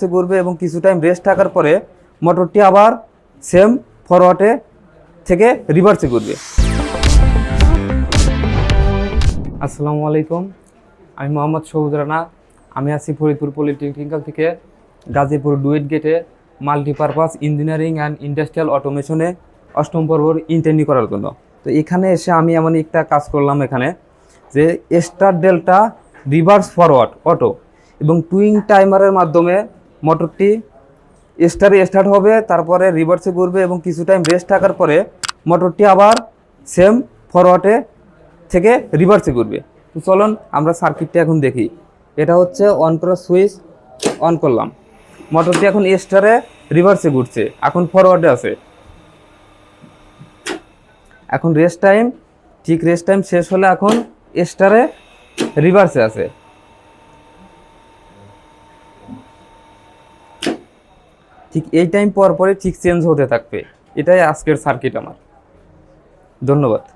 সে ঘুরবে এবং কিছু টাইম রেস্ট থাকার পরে মোটরটি আবার সেম ফরওয়ার্ডে থেকে রিভার্সে ঘুরবে। আসসালামু আলাইকুম, আমি মোহাম্মদ সবুজ রানা। আমি আছি ফরিদপুর পলিটেকনিক্যাল থেকে গাজীপুর ডুয়েট গেটে মাল্টিপারপাস ইঞ্জিনিয়ারিং অ্যান্ড ইন্ডাস্ট্রিয়াল অটোমেশনে অষ্টম পর্বর ইন্টারনি করার জন্য। তো এখানে এসে আমি এমন একটা কাজ করলাম এখানে যে star delta reverse forward auto এবং টুইং টাইমারের মাধ্যমে মোটরটি স্টারে স্টার্ট হবে, তারপরে রিভার্সে ঘুরবে এবং কিছু টাইম রেস্ট থাকার পরে মোটরটি আবার সেম ফরওয়ার্ডে থেকে রিভার্সে ঘুরবে। তো চলুন আমরা সার্কিটটা এখন দেখি। এটা হচ্ছে অন করা সুইচ অন করলাম। মোটরটি এখন স্টারে রিভার্সে ঘুরছে, এখন ফরওয়ার্ডে আছে। এখন রেস্ট টাইম ঠিক রেস্ট টাইম শেষ হলে এখন স্টারে রিভার্সে আছে। ঠিক এই টাইম পর পরে ঠিক চেঞ্জ হতে থাকবে। এটাই আজকের সার্কিট আমার। ধন্যবাদ।